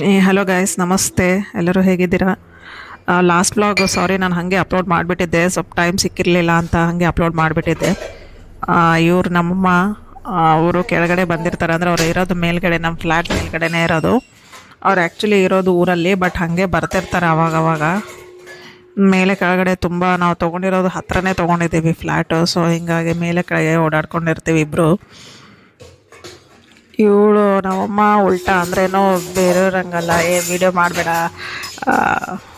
Hello guys ನಮಸ್ತೆ. ಎಲ್ಲರೂ ಹೇಗಿದ್ದೀರಾ? ಲಾಸ್ಟ್ ಬ್ಲಾಗ್ ಸಾರಿ ನಾನು ಹಾಗೆ ಅಪ್ಲೋಡ್ ಮಾಡಿಬಿಟ್ಟಿದ್ದೆ. ಸ್ವಲ್ಪ ಟೈಮ್ ಸಿಕ್ಕಿರಲಿಲ್ಲ ಅಂತ ಹಾಗೆ ಅಪ್ಲೋಡ್ ಮಾಡಿಬಿಟ್ಟಿದ್ದೆ. ಇವ್ರು ನಮ್ಮಮ್ಮ ಅವರು ಕೆಳಗಡೆ ಬಂದಿರ್ತಾರೆ. ಅಂದರೆ ಅವ್ರು ಇರೋದು ಮೇಲ್ಗಡೆ ನಮ್ಮ ಫ್ಲ್ಯಾಟ್ ಮೇಲ್ಗಡೆನೇ ಇರೋದು. ಅವ್ರು ಆ್ಯಕ್ಚುಲಿ ಇರೋದು ಊರಲ್ಲಿ ಬಟ್ ಹಾಗೆ ಬರ್ತಿರ್ತಾರೆ ಅವಾಗ ಅವಾಗ ಮೇಲೆ ಕೆಳಗಡೆ ತುಂಬ ನಾವು ತೊಗೊಂಡಿರೋದು ಹತ್ರನೇ ತೊಗೊಂಡಿದ್ದೀವಿ ಫ್ಲ್ಯಾಟು ಸೊ ಹಿಂಗಾಗಿ ಮೇಲೆ ಕೆಳಗೆ ಓಡಾಡ್ಕೊಂಡಿರ್ತೀವಿ ಇಬ್ಬರು ಇವಳು ನಮ್ಮಮ್ಮ ಉಲ್ಟಾ ಅಂದ್ರೇನೋ ಬೇರೆಯವ್ರಂಗಲ್ಲ. ಏ ವಿಡಿಯೋ ಮಾಡಬೇಡ.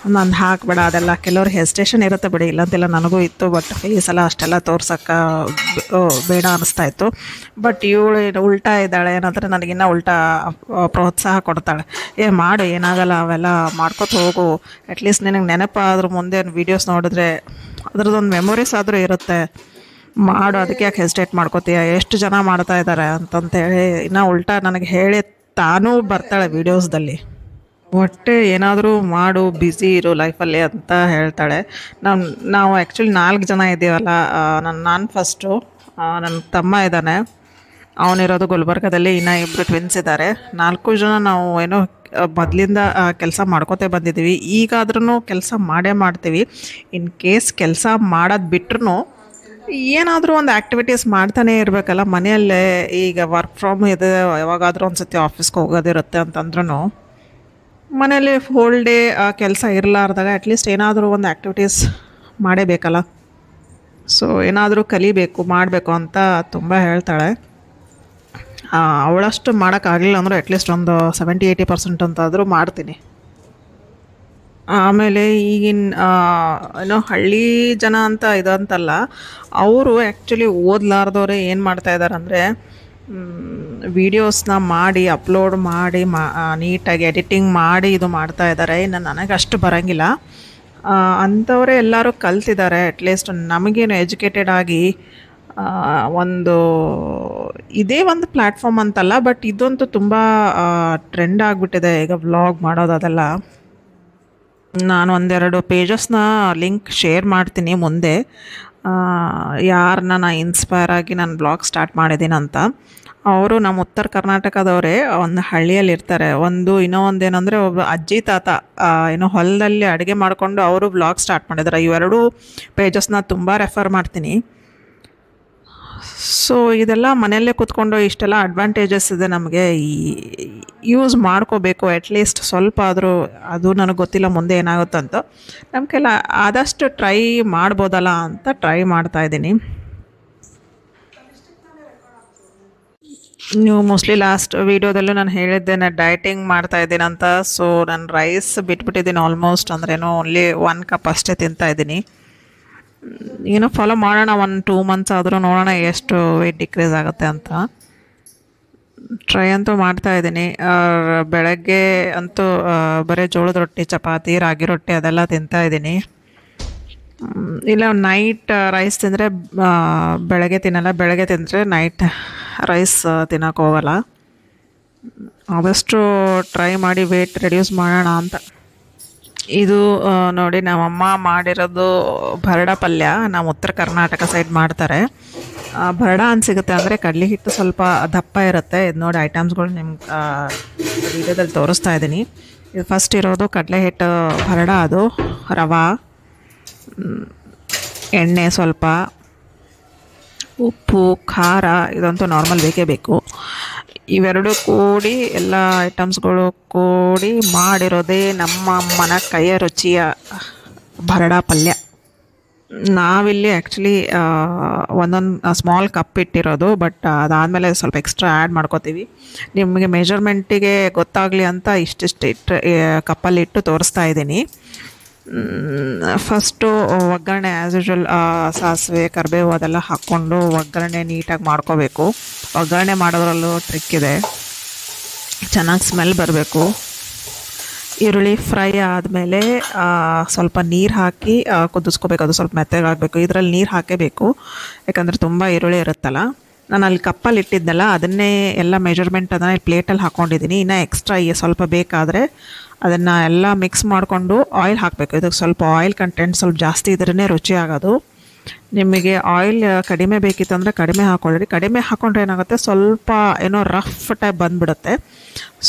ನಾನು ಹಾಕಬೇಡ. ಅದೆಲ್ಲ ಕೆಲವ್ರು ಹೆಸ್ಟೇಷನ್ ಇರುತ್ತೆ ಬಿಡಿ. ಇಲ್ಲಂತಿಲ್ಲ ನನಗೂ ಇತ್ತು ಬಟ್ ಈ ಸಲ ಅಷ್ಟೆಲ್ಲ ತೋರ್ಸೋಕ್ಕೆ ಬೇಡ ಅನಿಸ್ತಾ ಇತ್ತು. ಬಟ್ ಇವಳು ಏನು ಉಲ್ಟಾ ಇದ್ದಾಳೆ, ಏನಂದರೆ ನನಗಿನ್ನ ಉಲ್ಟಾ ಪ್ರೋತ್ಸಾಹ ಕೊಡ್ತಾಳೆ. ಏ, ಮಾಡು, ಏನಾಗಲ್ಲ, ಅವೆಲ್ಲ ಮಾಡ್ಕೊತ ಹೋಗು. ಅಟ್ಲೀಸ್ಟ್ ನಿನಗೆ ನೆನಪಾದ್ರೂ ಮುಂದೆ ವೀಡಿಯೋಸ್ ನೋಡಿದ್ರೆ ಅದ್ರದ್ದೊಂದು ಮೆಮೊರೀಸ್ ಆದರೂ ಇರುತ್ತೆ. ಮಾಡು, ಅದಕ್ಕೆ ಯಾಕೆ ಹೆಸಿಟೇಟ್ ಮಾಡ್ಕೋತೀಯ? ಎಷ್ಟು ಜನ ಮಾಡ್ತಾ ಇದ್ದಾರೆ ಅಂತಂತೇಳಿ ಇನ್ನು ಉಲ್ಟಾ ನನಗೆ ಹೇಳಿ ತಾನೂ ಬರ್ತಾಳೆ ವೀಡಿಯೋಸ್ದಲ್ಲಿ ಒಟ್ಟೆ ಏನಾದರೂ ಮಾಡು ಬ್ಯುಸಿ ಇರು ಲೈಫಲ್ಲಿ ಅಂತ ಹೇಳ್ತಾಳೆ. ನಾವು ನಾವು ಆ್ಯಕ್ಚುಲಿ ನಾಲ್ಕು ಜನ ಇದ್ದೀವಲ್ಲ ನನ್ನ ನಾನು ಫಸ್ಟು ನನ್ನ ತಮ್ಮ ಇದ್ದಾನೆ. ಅವನಿರೋದು ಗುಲ್ಬರ್ಗದಲ್ಲಿ, ಇನ್ನು ಇಬ್ಬರು ಟ್ವಿನ್ಸ್ ಇದ್ದಾರೆ. ನಾಲ್ಕು ಜನ ನಾವು ಏನೋ ಮೊದಲಿಂದ ಕೆಲಸ ಮಾಡ್ಕೋತೇ ಬಂದಿದ್ದೀವಿ. ಈಗಾದ್ರೂ ಕೆಲಸ ಮಾಡೇ ಮಾಡ್ತೀವಿ. ಇನ್ ಕೇಸ್ ಕೆಲಸ ಮಾಡೋದು ಬಿಟ್ರೂ ಏನಾದರೂ ಒಂದು ಆ್ಯಕ್ಟಿವಿಟೀಸ್ ಮಾಡ್ತಾನೆ ಇರಬೇಕಲ್ಲ ಮನೆಯಲ್ಲೇ, ಈಗ ವರ್ಕ್ ಫ್ರಮ್ ಇದೆ ಯಾವಾಗಾದರೂ ಒಂದು ಸತಿ ಆಫೀಸ್ಗೆ ಹೋಗೋದಿರುತ್ತೆ ಅಂತಂದ್ರೂ ಮನೇಲಿ ಹೋಲ್ ಡೇ ಕೆಲಸ ಇರಲಾರ್ದಾಗ ಅಟ್ಲೀಸ್ಟ್ ಏನಾದರೂ ಒಂದು ಆ್ಯಕ್ಟಿವಿಟೀಸ್ ಮಾಡೇಬೇಕಲ್ಲ. ಸೊ ಏನಾದರೂ ಕಲಿಬೇಕು, ಮಾಡಬೇಕು ಅಂತ ತುಂಬ ಹೇಳ್ತಾಳೆ. ಅವಳಷ್ಟು ಮಾಡೋಕ್ಕಾಗಲಿಲ್ಲ ಅಂದರೂ ಅಟ್ಲೀಸ್ಟ್ ಒಂದು ಸೆವೆಂಟಿ ಏಯ್ಟಿ ಪರ್ಸೆಂಟ್ ಅಂತಾದರೂ ಮಾಡ್ತೀನಿ. ಆಮೇಲೆ ಈಗಿನ ಏನೋ ಹಳ್ಳಿ ಜನ ಅಂತ ಇದಂತಲ್ಲ, ಅವರು ಆ್ಯಕ್ಚುಲಿ ಓದ್ಲಾರ್ದವ್ರೆ ಏನು ಮಾಡ್ತಾ ಇದ್ದಾರೆ ಅಂದರೆ ವೀಡಿಯೋಸ್ನ ಮಾಡಿ ಅಪ್ಲೋಡ್ ಮಾಡಿ, ಮಾ ನೀಟಾಗಿ ಎಡಿಟಿಂಗ್ ಮಾಡಿ ಇದು ಮಾಡ್ತಾ ಇದ್ದಾರೆ ಇನ್ನು ನನಗೆ ಅಷ್ಟು ಬರೋಂಗಿಲ್ಲ. ಅಂಥವರೇ ಎಲ್ಲರೂ ಕಲ್ತಿದ್ದಾರೆ ಅಟ್ಲೀಸ್ಟ್ ನಮಗೇನು ಎಜುಕೇಟೆಡ್ ಆಗಿ ಒಂದು, ಇದೇ ಒಂದು ಪ್ಲ್ಯಾಟ್ಫಾರ್ಮ್ ಅಂತಲ್ಲ ಬಟ್ ಇದಂತೂ ತುಂಬ ಟ್ರೆಂಡ್ ಆಗಿಬಿಟ್ಟಿದೆ. ಈಗ ವ್ಲಾಗ್ ಮಾಡೋದು ಅದೆಲ್ಲ. ನಾನು ಒಂದೆರಡು ಪೇಜಸ್ನ ಲಿಂಕ್ ಶೇರ್ ಮಾಡ್ತೀನಿ ಮುಂದೆ. ಯಾರನ್ನ ನಾನು ಇನ್ಸ್ಪೈರ್ ಆಗಿ ನಾನು ಬ್ಲಾಗ್ ಸ್ಟಾರ್ಟ್ ಮಾಡಿದ್ದೀನಂತ ಅವರು ನಮ್ಮ ಉತ್ತರ ಕರ್ನಾಟಕದವರೇ, ಒಂದು ಹಳ್ಳಿಯಲ್ಲಿ ಇರ್ತಾರೆ. ಒಂದು ಇನ್ನೂ ಒಂದೇನಂದರೆ ಒಬ್ಬ ಅಜ್ಜಿ ತಾತ ಏನೋ ಹೊಲದಲ್ಲಿ ಅಡುಗೆ ಮಾಡಿಕೊಂಡು ಅವರು ಬ್ಲಾಗ್ ಸ್ಟಾರ್ಟ್ ಮಾಡಿದ್ದಾರೆ ಇವೆರಡೂ ಪೇಜಸ್ನ ತುಂಬ ರೆಫರ್ ಮಾಡ್ತೀನಿ. ಸೊ ಇದೆಲ್ಲ ಮನೆಯಲ್ಲೇ ಕೂತ್ಕೊಂಡು ಇಷ್ಟೆಲ್ಲ ಅಡ್ವಾಂಟೇಜಸ್ ಇದೆ ನಮಗೆ. ಈ ಯೂಸ್ ಮಾಡ್ಕೋಬೇಕು ಅಟ್ಲೀಸ್ಟ್ ಸ್ವಲ್ಪ ಆದರೂ ಅದು ನನಗೆ ಗೊತ್ತಿಲ್ಲ ಮುಂದೆ ಏನಾಗುತ್ತೆ ಅಂತ ನಮ್ಮ ಕೈಲ ಆದಷ್ಟು ಟ್ರೈ ಮಾಡ್ಬೋದಲ್ಲ ಅಂತ ಟ್ರೈ ಮಾಡ್ತಾ ಇದ್ದೀನಿ. ನೀವು ಮೋಸ್ಟ್ಲಿ ಲಾಸ್ಟ್ ವೀಡಿಯೋದಲ್ಲೂ ನಾನು ಹೇಳಿದ್ದೆ, ನಾನು ಡಯಟಿಂಗ್ ಮಾಡ್ತಾ ಇದ್ದೀನಿ ಅಂತ. ಸೊ ನಾನು ರೈಸ್ ಬಿಟ್ಬಿಟ್ಟಿದ್ದೀನಿ ಆಲ್ಮೋಸ್ಟ್ ಅಂದ್ರೇನು ಓನ್ಲಿ ಒನ್ ಕಪ್ ಅಷ್ಟೇ ತಿಂತಾ ಇದ್ದೀನಿ. ಏನೋ ಫಾಲೋ ಮಾಡೋಣ, ಒಂದು ಟೂ ಮಂತ್ಸ್ ಆದರೂ ನೋಡೋಣ ಎಷ್ಟು ವೆಯ್ಟ್ ಡಿಕ್ರೀಸ್ ಆಗುತ್ತೆ ಅಂತ. ಟ್ರೈ ಅಂತೂ ಮಾಡ್ತಾ ಇದ್ದೀನಿ. ಬೆಳಗ್ಗೆ ಅಂತೂ ಬರೀ ಜೋಳದ ರೊಟ್ಟಿ, ಚಪಾತಿ, ರಾಗಿ ರೊಟ್ಟಿ ಅದೆಲ್ಲ ತಿಂತಾ ಇದ್ದೀನಿ. ಇಲ್ಲ ನೈಟ್ ರೈಸ್ ತಿಂದರೆ ಬೆಳಗ್ಗೆ ತಿನ್ನಲ್ಲ, ಬೆಳಗ್ಗೆ ತಿಂದರೆ ನೈಟ್ ರೈಸ್ ತಿನ್ನೋಕೆ ಹೋಗಲ್ಲ. ಆದಷ್ಟು ಟ್ರೈ ಮಾಡಿ ವೇಟ್ ರೆಡ್ಯೂಸ್ ಮಾಡೋಣ ಅಂತ. ಇದು ನೋಡಿ, ನಮ್ಮಮ್ಮ ಮಾಡಿರೋದು ಭರಡ ಪಲ್ಯ ನಮ್ಮ ಉತ್ತರ ಕರ್ನಾಟಕ ಸೈಡ್ ಮಾಡ್ತಾರೆ. ಭರಡ ಅಂತ ಸಿಗುತ್ತೆ ಅಂದರೆ ಕಡಲೆ ಹಿಟ್ಟು ಸ್ವಲ್ಪ ದಪ್ಪ ಇರುತ್ತೆ. ಇದು ನೋಡಿ ಐಟಮ್ಸ್ಗಳು ನಿಮ್ಗೆ ವಿಡಿಯೋದಲ್ಲಿ ತೋರಿಸ್ತಾ ಇದ್ದೀನಿ. ಇದು ಫಸ್ಟ್ ಇರೋದು ಕಡಲೆ ಹಿಟ್ಟು ಬರಡ ಅದು. ರವೆ. ಎಣ್ಣೆ ಸ್ವಲ್ಪ. ಉಪ್ಪು, ಖಾರ ಇದಂತೂ ನಾರ್ಮಲ್ ಬೇಕೇ ಬೇಕು. ಇವೆರಡು ಕೂಡಿ ಎಲ್ಲ ಐಟಮ್ಸ್ಗಳು ಕೂಡಿ ಮಾಡಿರೋದೇ ನಮ್ಮ ಅಮ್ಮನ ಕೈಯ ರುಚಿಯ ಬರಡ ಪಲ್ಯ. ನಾವಿಲ್ಲಿ ಆ್ಯಕ್ಚುಲಿ ಒಂದೊಂದು ಸ್ಮಾಲ್ ಕಪ್ ಇಟ್ಟಿರೋದು ಬಟ್ ಅದಾದಮೇಲೆ ಸ್ವಲ್ಪ ಎಕ್ಸ್ಟ್ರಾ ಆ್ಯಡ್ ಮಾಡ್ಕೋತೀವಿ. ನಿಮಗೆ ಮೆಜರ್ಮೆಂಟಿಗೆ ಗೊತ್ತಾಗಲಿ ಅಂತ ಇಷ್ಟಿಷ್ಟು ಇಟ್ಟು ಕಪ್ಪಲ್ಲಿ ಇಟ್ಟು ತೋರಿಸ್ತಾ ಇದ್ದೀನಿ. ಫಸ್ಟು ಒಗ್ಗರಣೆ ಆ್ಯಸ್ ಯೂಶ್ವಲ್ ಸಾಸಿವೆ, ಕರಿಬೇವು ಅದೆಲ್ಲ ಹಾಕ್ಕೊಂಡು ಒಗ್ಗರಣೆ ನೀಟಾಗಿ ಮಾಡ್ಕೋಬೇಕು. ಒಗ್ಗರಣೆ ಮಾಡೋದ್ರಲ್ಲೂ ಟ್ರಿಕ್ ಇದೆ. ಚೆನ್ನಾಗಿ ಸ್ಮೆಲ್ ಬರಬೇಕು. ಈರುಳ್ಳಿ ಫ್ರೈ ಆದಮೇಲೆ ಸ್ವಲ್ಪ ನೀರು ಹಾಕಿ ಕುದಿಸ್ಕೋಬೇಕು. ಅದು ಸ್ವಲ್ಪ ಮೆತ್ತಗಾಗಬೇಕು ಇದರಲ್ಲಿ ನೀರು ಹಾಕೇಬೇಕು. ಯಾಕಂದರೆ ತುಂಬ ಈರುಳ್ಳಿ ಇರುತ್ತಲ್ಲ. ನಾನು ಅಲ್ಲಿ ಕಪ್ಪಲ್ಲಿ ಇಟ್ಟಿದ್ದೆಲ್ಲ ಅದನ್ನೇ ಎಲ್ಲ ಮೆಜರ್ಮೆಂಟ್ ಅದನ್ನು ಪ್ಲೇಟಲ್ಲಿ ಹಾಕ್ಕೊಂಡಿದ್ದೀನಿ ಇನ್ನು ಎಕ್ಸ್ಟ್ರಾ ಸ್ವಲ್ಪ ಬೇಕಾದರೆ ಅದನ್ನು ಎಲ್ಲ ಮಿಕ್ಸ್ ಮಾಡಿಕೊಂಡು ಆಯಿಲ್ ಹಾಕಬೇಕು. ಇದಕ್ಕೆ ಸ್ವಲ್ಪ ಆಯಿಲ್ ಕಂಟೆಂಟ್ ಸ್ವಲ್ಪ ಜಾಸ್ತಿ ಇದ್ರೇ ರುಚಿ ಆಗೋದು ನಿಮಗೆ ಆಯಿಲ್ ಕಡಿಮೆ ಬೇಕಿತ್ತು ಅಂದರೆ ಕಡಿಮೆ ಹಾಕೊಳ್ಳಿ ಕಡಿಮೆ ಹಾಕೊಂಡ್ರೆ ಏನಾಗುತ್ತೆ? ಸ್ವಲ್ಪ ಏನೋ ರಫ್ ಟೈಪ್ ಬಂದುಬಿಡುತ್ತೆ.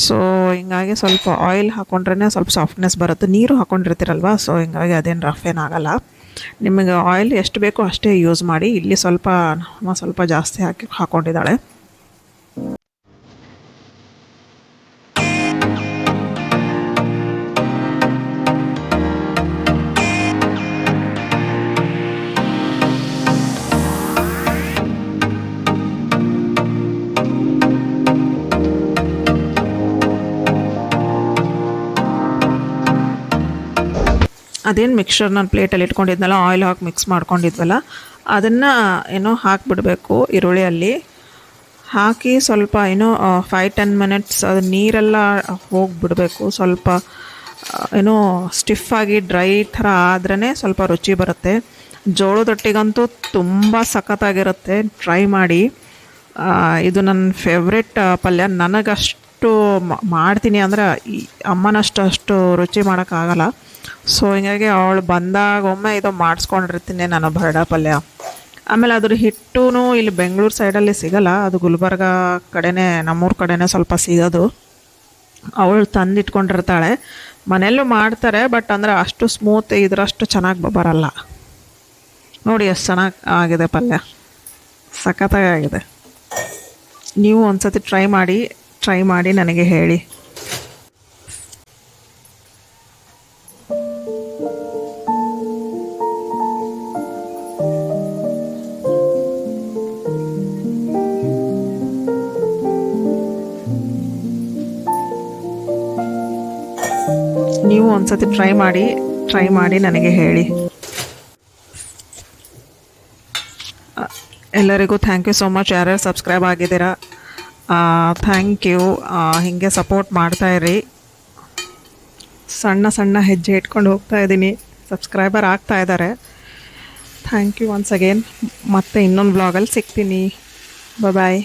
ಸೊ ಹಿಂಗಾಗಿ ಸ್ವಲ್ಪ ಆಯಿಲ್ ಹಾಕ್ಕೊಂಡ್ರೇ ಸ್ವಲ್ಪ ಸಾಫ್ಟ್ನೆಸ್ ಬರುತ್ತೆ. ನೀರು ಹಾಕೊಂಡಿರ್ತೀರಲ್ವ? ಸೊ ಹಿಂಗಾಗಿ ಅದೇನು ರಫ್ ಏನಾಗಲ್ಲ ನಿಮಗೆ ಆಯಿಲ್ ಎಷ್ಟು ಬೇಕೋ ಅಷ್ಟೇ ಯೂಸ್ ಮಾಡಿ. ಇಲ್ಲಿ ಸ್ವಲ್ಪ ಸ್ವಲ್ಪ ಜಾಸ್ತಿ ಹಾಕಿ ಹಾಕ್ಕೊಂಡಿದ್ದಾಳೆ ಅದೇನು ಮಿಕ್ಸ್ಚರ್ ನಾನು ಪ್ಲೇಟಲ್ಲಿ ಇಟ್ಕೊಂಡಿದ್ನಲ್ಲ ಆಯಿಲ್ ಹಾಕಿ ಮಿಕ್ಸ್ ಮಾಡ್ಕೊಂಡಿದ್ವಲ್ಲ, ಅದನ್ನು ಏನೋ ಹಾಕಿಬಿಡಬೇಕು ಈರುಳ್ಳಿಯಲ್ಲಿ. ಹಾಕಿ ಸ್ವಲ್ಪ ಏನೋ ಫೈವ್ ಟೆನ್ ಮಿನಿಟ್ಸ್ ಅದು ನೀರೆಲ್ಲ ಹೋಗಿಬಿಡಬೇಕು. ಸ್ವಲ್ಪ ಏನೋ ಸ್ಟಿಫಾಗಿ ಡ್ರೈ ಥರ ಆದ್ರೇ ಸ್ವಲ್ಪ ರುಚಿ ಬರುತ್ತೆ. ಜೋಳದೊಟ್ಟಿಗಂತೂ ತುಂಬ ಸಖತ್ತಾಗಿರುತ್ತೆ. ಟ್ರೈ ಮಾಡಿ. ಇದು ನನ್ನ ಫೇವ್ರೆಟ್ ಪಲ್ಯ. ನನಗಷ್ಟು ಮ- ಮಾಡ್ತೀನಿ ಅಂದ್ರೆ ಈ ಅಮ್ಮನಷ್ಟು ಅಷ್ಟು ರುಚಿ ಮಾಡೋಕ್ಕಾಗಲ್ಲ ಸೊ ಹಿಂಗಾಗಿ ಅವಳು ಬಂದಾಗ ಒಮ್ಮೆ ಇದು ಮಾಡಿಸ್ಕೊಂಡಿರ್ತೀನಿ ನಾನು ಬರ್ಡ ಪಲ್ಯ. ಆಮೇಲೆ ಅದ್ರ ಹಿಟ್ಟು ಇಲ್ಲಿ ಬೆಂಗಳೂರು ಸೈಡಲ್ಲಿ ಸಿಗಲ್ಲ, ಅದು ಗುಲ್ಬರ್ಗ ಕಡೆನೇ, ನಮ್ಮೂರ ಕಡೆನೇ ಸ್ವಲ್ಪ ಸಿಗೋದು. ಅವಳು ತಂದಿಟ್ಕೊಂಡಿರ್ತಾಳೆ. ಮನೆಯಲ್ಲೂ ಮಾಡ್ತಾರೆ ಬಟ್ ಅಂದರೆ ಅಷ್ಟು ಸ್ಮೂತ್ ಇದ್ರಷ್ಟು ಚೆನ್ನಾಗಿ ಬರಲ್ಲ. ನೋಡಿ ಎಷ್ಟು ಚೆನ್ನಾಗಿ ಆಗಿದೆ ಪಲ್ಯ. ಸಖತ್ತಾಗಿ ಆಗಿದೆ. ನೀವು ಒಂದ್ಸತಿ ಟ್ರೈ ಮಾಡಿ ಟ್ರೈ ಮಾಡಿ ನನಗೆ ಹೇಳಿ. ನೀವು ಒಂದ್ಸತಿ ಟ್ರೈ ಮಾಡಿ ಟ್ರೈ ಮಾಡಿ ನನಗೆ ಹೇಳಿ. ಎಲ್ಲರಿಗೂ ಥ್ಯಾಂಕ್ ಯು ಸೋ ಮಚ್ ಯಾರ್ಯಾರು ಸಬ್ಸ್ಕ್ರೈಬ್ ಆಗಿದ್ದೀರಾ ಥ್ಯಾಂಕ್ ಯು ಹೀಗೆ ಸಪೋರ್ಟ್ ಮಾಡ್ತಾಯಿರಿ ಸಣ್ಣ ಸಣ್ಣ ಹೆಜ್ಜೆ ಇಟ್ಕೊಂಡು ಹೋಗ್ತಾ ಇದ್ದೀನಿ. ಸಬ್ಸ್ಕ್ರೈಬರ್ ಆಗ್ತಾ ಇದ್ದಾರೆ ಥ್ಯಾಂಕ್ ಯು ಒನ್ಸ್ ಅಗೇನ್ ಮತ್ತೆ ಇನ್ನೊಂದು ಬ್ಲಾಗಲ್ಲಿ ಸಿಗ್ತೀನಿ. ಬಾಯ್